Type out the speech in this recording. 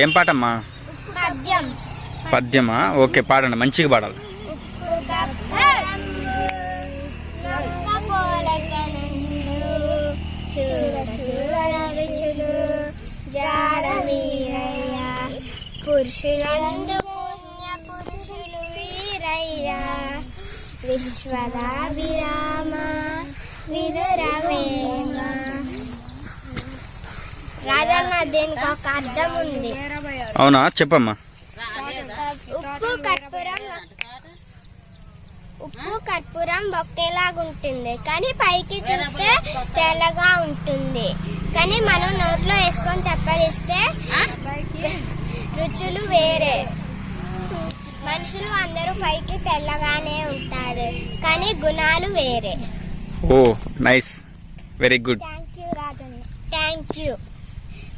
ఏం పాటమ్మా? పద్యం. పద్యమా? ఓకే పాడండి మంచిగా పాడాలి. పురుషులందు పుణ్య పురుషులు వీరయ్య విశ్వదాభిరామ రాజన్న దీనికి ఒక అర్థం ఉంది. అవునా? చెప్పమ్మా. ఉప్పు కర్పూరం ఉప్పు కర్పూరం ఒకేలాగుంటుంది కానీ పైకి చూస్తే తెల్లగా ఉంటుంది. కానీ మనం నోట్లో వేసుకొని చప్పరిస్తే రుచులు వేరే. మనుషులు అందరూ పైకి తెల్లగానే ఉంటారు. కానీ గుణాలు వేరే. ఓ nice. Very good. Thank you Rajanna. Thank you.